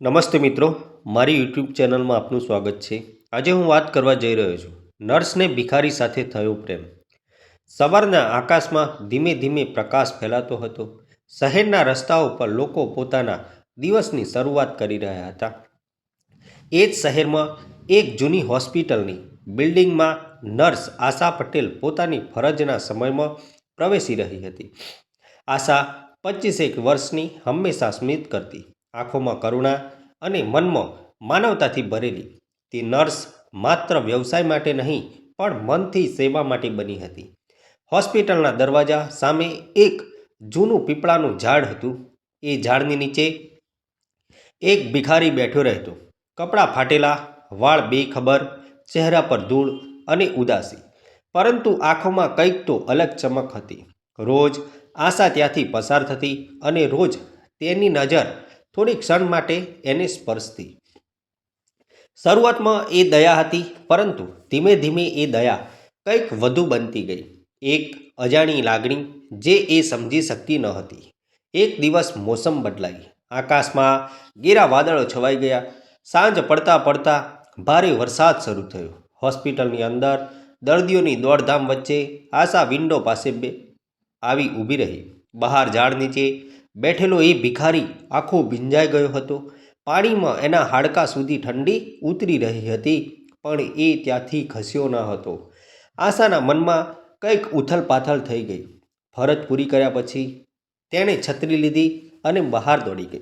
નમસ્તે મિત્રો, મારી યુટ્યુબ ચેનલમાં આપનું સ્વાગત છે. આજે હું વાત કરવા જઈ રહ્યો છું. નર્સને ભિખારી સાથે થયો પ્રેમ. સવારના આકાશમાં ધીમે ધીમે પ્રકાશ ફેલાતો હતો. શહેરના રસ્તાઓ પર લોકો પોતાના દિવસની શરૂઆત કરી રહ્યા હતા. એ જ શહેરમાં એક જૂની હોસ્પિટલની બિલ્ડિંગમાં નર્સ આશા પટેલ પોતાની ફરજના સમયમાં પ્રવેશી રહી હતી. આશા પચીસેક વર્ષની હંમેશા સ્મિત કરતી. આંખોમાં કરુણા અને મનમાં માનવતાથી ભરેલી. તે નર્સ માત્ર વ્યવસાય માટે નહીં, પણ મનથી સેવા માટે બની હતી. હોસ્પિટલના દરવાજા સામે એક જૂનું પીપળાનું ઝાડ હતું. એ ઝાડની નીચે એક ભિખારી બેઠો રહેતો. કપડાં ફાટેલા, વાળ બેખબર, ચહેરા પર ધૂળ અને ઉદાસી. પરંતુ આંખોમાં કંઈક તો અલગ ચમક હતી. રોજ આશા ત્યાંથી પસાર થતી અને રોજ તેની નજર થોડી ક્ષણ માટે એને સ્પર્શતી. શરૂઆતમાં એ દયા હતી, પરંતુ ધીમે ધીમે એ દયા કંઈક વધુ બનતી ગઈ. એક અજાણી લાગણી જે એ સમજી શકતી ન હતી. એક દિવસ મોસમ બદલાઈ. આકાશમાં ગેરા વાદળો છવાઈ ગયા. સાંજ પડતા પડતા ભારે વરસાદ શરૂ થયો. હોસ્પિટલની અંદર દર્દીઓની દોડધામ વચ્ચે આશા વિન્ડો પાસે બે આવી ઊભી રહી. બહાર ઝાડ નીચે બેઠેલો એ ભિખારી આખો ભીંજાઈ ગયો હતો. પાણીમાં એના હાડકાં સુધી ઠંડી ઉતરી રહી હતી, પણ એ ત્યાંથી ખસ્યો ન હતો. આશાના મનમાં કંઈક ઉથલપાથલ થઈ ગઈ. ફરજ પૂરી કર્યા પછી તેણે છત્રી લીધી અને બહાર દોડી ગઈ.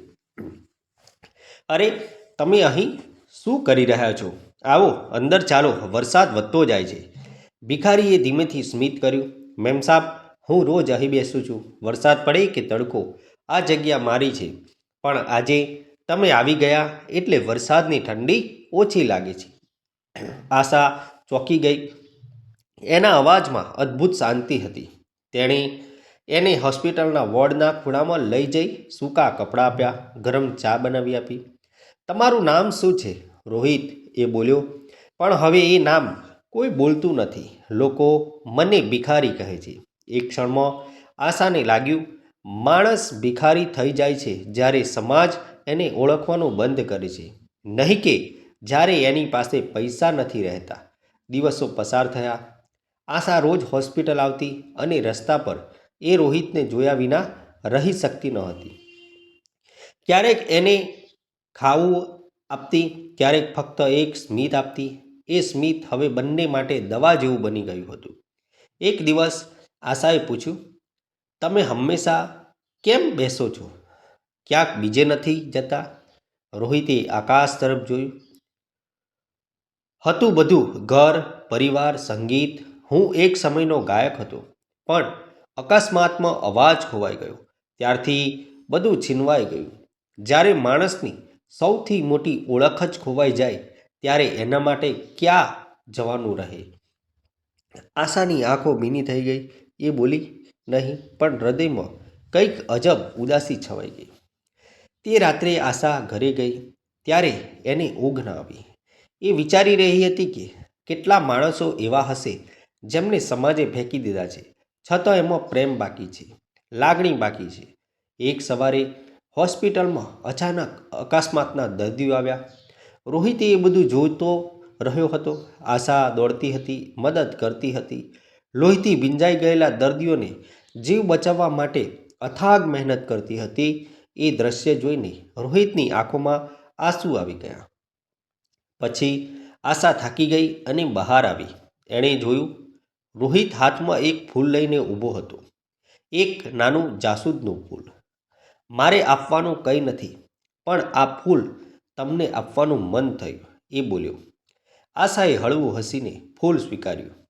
અરે, તમે અહીં શું કરી રહ્યા છો? આવો, અંદર ચાલો, વરસાદ વધતો જાય છે. ભિખારીએ ધીમેથી સ્મિત કર્યું. મેમ સાહેબ હું રોજ અહીં બેસું છું. વરસાદ પડે કે તડકો? આ જગ્યા મારી છે. પણ આજે તમે આવી ગયા એટલે વરસાદની ઠંડી ઓછી લાગે છે. આશા ચોંકી ગઈ. એના અવાજમાં અદ્ભુત શાંતિ હતી. તેણે એને હોસ્પિટલના વોર્ડના ખૂણામાં લઈ જઈ સૂકા કપડાં આપ્યા, ગરમ ચા બનાવી આપી. તમારું નામ શું છે? રોહિત એ બોલ્યો. પણ હવે એ નામ કોઈ બોલતું નથી. લોકો મને ભિખારી કહે છે. એક ક્ષણમાં આશાને લાગ્યું માણસ ભિખારી થઈ જાય છે જ્યારે સમાજ એને ઓળખવાનું બંધ કરે છે. નહીં કે જ્યારે એની પાસે પૈસા નથી રહેતા. દિવસો પસાર થયા. આશા રોજ હોસ્પિટલ આવતી અને રસ્તા પર એ રોહિતને જોયા વિના રહી શકતી ન હતી. ક્યારેક એને ખાવું આપતી, ક્યારેક ફક્ત એક સ્મિત આપતી. એ સ્મિત હવે બંને માટે દવા જેવું બની ગયું હતું. એક દિવસ આશાએ પૂછ્યું તમે હંમેશા કેમ બેસો છો? ક્યાંક બીજે નથી જતા? રોહિતે આકાશ તરફ જોયું. હતું બધું, ઘર, પરિવાર, સંગીત. હું એક સમયનો ગાયક હતો, પણ અકસ્માતમાં અવાજ ખોવાઈ ગયો. ત્યારથી બધું છીનવાઈ ગયું. જ્યારે માણસની સૌથી મોટી ઓળખ જ ખોવાઈ જાય, ત્યારે એના માટે ક્યાં જવાનું રહે? આશાની આંખો ભીની થઈ ગઈ. એ બોલી નહીં, પણ હૃદયમાં કંઈક અજબ ઉદાસી છવાઈ ગઈ. તે રાત્રે આશા ઘરે ગઈ, ત્યારે એને ઊંઘ ન આવી. એ વિચારી રહી હતી કે કેટલા માણસો એવા હશે જેમને સમાજે ફેંકી દીધા છે, છતાં એમાં પ્રેમ બાકી છે, લાગણી બાકી છે. એક સવારે હોસ્પિટલમાં અચાનક અકસ્માતના દર્દીઓ આવ્યા. રોહિતે એ બધું જોતો રહ્યો હતો. આશા દોડતી હતી, મદદ કરતી હતી. લોહીથી ભીંજાઈ ગયેલા દર્દીઓને જીવ બચાવવા માટે અથાગ મહેનત કરતી હતી. એ દ્રશ્ય જોઈને રોહિતની આંખોમાં આંસુ આવી ગયા. પછી આશા થાકી ગઈ અને બહાર આવી. એણે જોયું, રોહિત હાથમાં એક ફૂલ લઈને ઊભો હતો. એક નાનું જાસૂદનું ફૂલ. મારે આપવાનું કંઈ નથી, પણ આ ફૂલ તમને આપવાનું મન થયું, એ બોલ્યો. આશાએ હળવું હસીને ફૂલ સ્વીકાર્યું.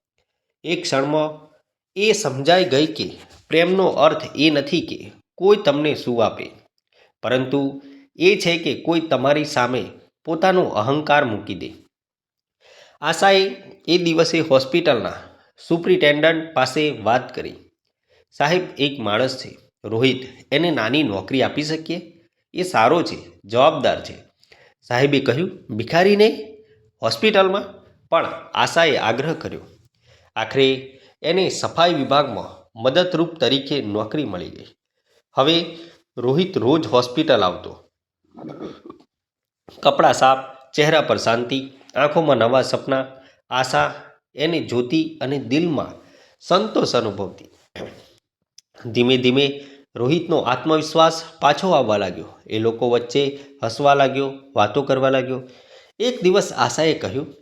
એક ક્ષણમાં એ સમજાઈ ગઈ કે પ્રેમનો અર્થ એ નથી કે કોઈ તમને શું આપે. પરંતુ એ છે કે કોઈ તમારી સામે પોતાનો અહંકાર મૂકી દે. આશાએ એ દિવસે હોસ્પિટલના સુપ્રિન્ટેન્ડન્ટ પાસે વાત કરી. સાહેબ, એક માણસ છે, રોહિત. એને નાની નોકરી આપી શકીએ? એ સારો છે, જવાબદાર છે. સાહેબે કહ્યું, ભિખારીને? હોસ્પિટલમાં? પણ આશાએ આગ્રહ કર્યો. આખરે એને સફાઈ વિભાગમાં મદદરૂપ તરીકે નોકરી મળી ગઈ. હવે રોહિત રોજ હોસ્પિટલ આવતો. કપડાં સાફ, ચહેરા પર શાંતિ, આંખોમાં નવા સપના, આશા એને જોતી અને દિલમાં સંતોષ અનુભવતી. ધીમે ધીમે રોહિતનો આત્મવિશ્વાસ પાછો આવવા લાગ્યો. એ લોકો વચ્ચે હસવા લાગ્યો, વાતો કરવા લાગ્યો. એક દિવસ આશાએ કહ્યું,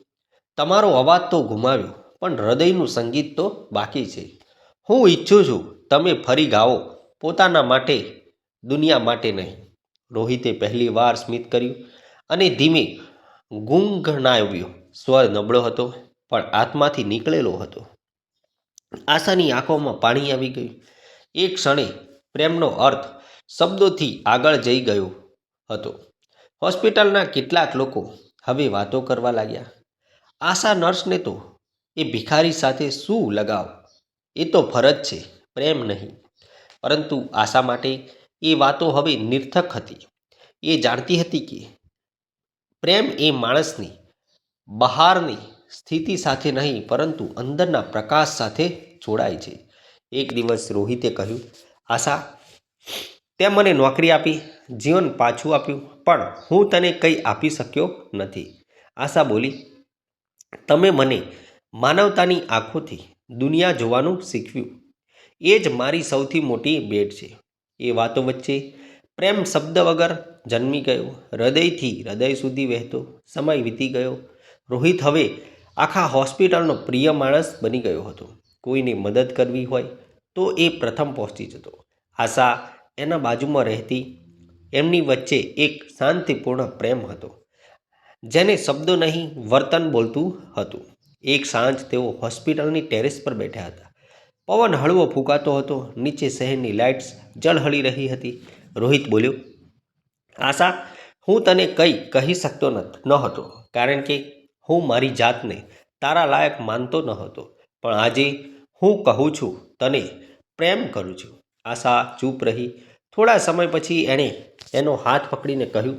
તમારો અવાજ તો ગુમાવ્યો. પણ હૃદયનું સંગીત તો બાકી છે. હું ઈચ્છું છું તમે ફરી ગાઓ, પોતાના માટે, દુનિયા માટે નહીં. રોહિતે પહેલી વાર સ્મિત કર્યું અને ધીમે ગુંગણાવ્યો. સ્વર નબળો હતો, પણ આત્માથી નીકળેલો હતો. આશાની આંખોમાં પાણી આવી ગયું. એક ક્ષણે પ્રેમનો અર્થ શબ્દોથી આગળ જઈ ગયો હતો. હોસ્પિટલના કેટલાક લોકો હવે વાતો કરવા લાગ્યા. આશા નર્સને તો એ ભિખારી સાથે શું લગાવ? એ તો ફરજ છે, પ્રેમ નહીં. પરંતુ આશા માટે એ વાતો હવે નિર્થક હતી. એ જાણતી હતી કે પ્રેમ એ માણસની બહારની સ્થિતિ સાથે નહીં, પરંતુ અંદરના પ્રકાશ સાથે જોડાય છે. એક દિવસ રોહિતે કહ્યું, આશા તે મને નોકરી આપી, જીવન પાછું આપ્યું, પણ હું તને કંઈ આપી શક્યો નથી. આશા બોલી, તમે મને માનવતાની આંખોથી દુનિયા જોવાનું શીખવ્યું એ જ મારી સૌથી મોટી ભેટ છે. એ વાતો વચ્ચે પ્રેમ શબ્દ વગર જન્મી ગયો. હૃદયથી હૃદય સુધી વહેતો સમય વીતી ગયો. રોહિત હવે આખા હોસ્પિટલનો પ્રિય માણસ બની ગયો હતો. કોઈને મદદ કરવી હોય તો એ પ્રથમ પહોંચી જતો. આશા એના બાજુમાં રહેતી એમની વચ્ચે એક શાંતિપૂર્ણ પ્રેમ હતો, જેને શબ્દો નહીં, વર્તન બોલતું હતું. એક સાંજ તેઓ હોસ્પિટલની ટેરેસ પર બેઠા હતા. પવન હળવો ફૂંકાતો હતો. નીચે શહેરની લાઇટ્સ જળહળી રહી હતી. રોહિત બોલ્યો, આશા, હું તને કંઈ કહી શકતો ન હતો કારણ કે હું મારી જાતને તારા લાયક માનતો ન હતો. પણ આજે હું કહું છું, તને પ્રેમ કરું છું. આશા ચૂપ રહી. થોડા સમય પછી એણે એનો હાથ પકડીને કહ્યું,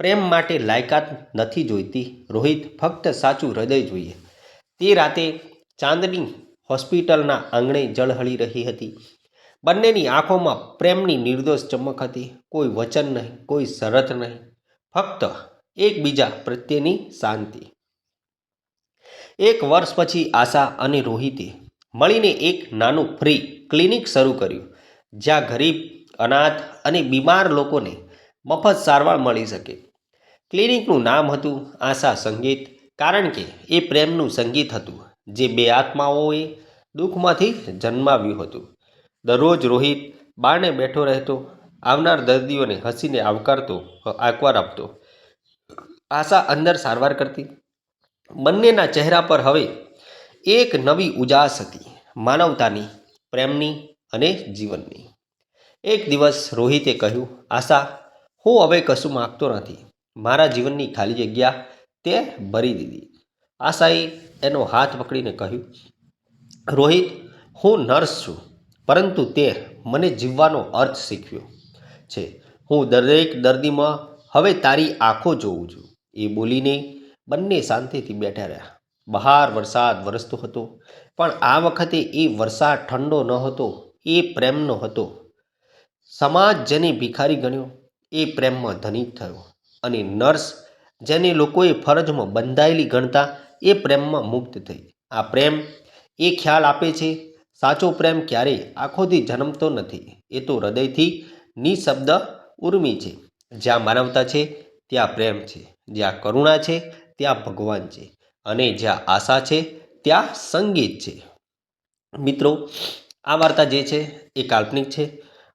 પ્રેમ માટે લાયકાત નથી જોઈતી. રોહિત, ફક્ત સાચું હૃદય જોઈએ. તે રાતે ચાંદની હોસ્પિટલના આંગણે જળહળી રહી હતી. બંનેની આંખોમાં પ્રેમની નિર્દોષ ચમક હતી. કોઈ વચન નહીં, કોઈ શરત નહીં. ફક્ત એકબીજા પ્રત્યેની શાંતિ. એક વર્ષ પછી આશા અને રોહિતે મળીને એક નાનું ફ્રી ક્લિનિક શરૂ કર્યું, જ્યાં ગરીબ, અનાથ અને બીમાર લોકોને મફત સારવાર મળી શકે. ક્લિનિકનું નામ હતું આશા સંગીત. કારણ કે એ પ્રેમનું સંગીત હતું, જે બે આત્માઓએ દુઃખમાંથી જન્માવ્યું હતું. દરરોજ રોહિત બારણે બેઠો રહેતો, આવનાર દર્દીઓને હસીને આવકારતો, આકવાર આપતો. આશા અંદર સારવાર કરતી. બંનેના ચહેરા પર હવે એક નવી ઉજાસ હતી, માનવતાની, પ્રેમની અને જીવનની. એક દિવસ રોહિતે કહ્યું, આશા, હું હવે કશું માગતો નથી. મારા જીવનની ખાલી જગ્યા તે ભરી દીધી. આશાએ એનો હાથ પકડીને કહ્યું, રોહિત, હું નર્સ છું, પરંતુ તે મને જીવવાનો અર્થ શીખવ્યો છે. હું દરેક દર્દીમાં હવે તારી આંખો જોઉં છું. એ બોલીને બંને શાંતિથી બેઠા રહ્યા. બહાર વરસાદ વરસતો હતો, પણ આ વખતે એ વરસાદ ઠંડો ન હતો, એ પ્રેમનો હતો. સમાજ જેને ભિખારી ગણ્યો, એ પ્રેમમાં ધનિક થયો અને નર્સ જેને લોકોએ ફરજમાં બંધાયેલી ગણતા એ પ્રેમમાં મુક્ત થઈ. આ પ્રેમ એ ખ્યાલ આપે છે. સાચો પ્રેમ ક્યારેય આંખોથી જન્મતો નથી. એ તો હૃદયથી નિશબ્દ ઉર્મી છે. જ્યાં માનવતા છે, ત્યાં પ્રેમ છે. જ્યાં કરુણા છે, ત્યાં ભગવાન છે. અને જ્યાં આશા છે, ત્યાં સંગીત છે. મિત્રો, આ વાર્તા જે છે, એ કાલ્પનિક છે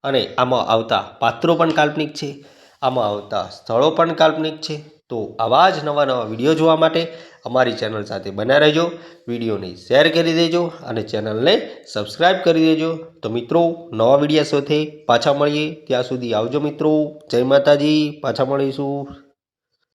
અને આમાં આવતા પાત્રો પણ કાલ્પનિક છે. આમાં આવતા સ્થળો પણ કાલ્પનિક છે. તો આવા જ નવા નવા વીડિયો જોવા માટે અમારી ચેનલ સાથે બન્યા રહેજો. વિડીયોને શેર કરી દેજો અને ચેનલને સબસ્ક્રાઈબ કરી દેજો. તો મિત્રો, નવા વિડીયા સાથે પાછા મળીએ. ત્યાં સુધી આવજો મિત્રો. જય માતાજી. પાછા મળીશું.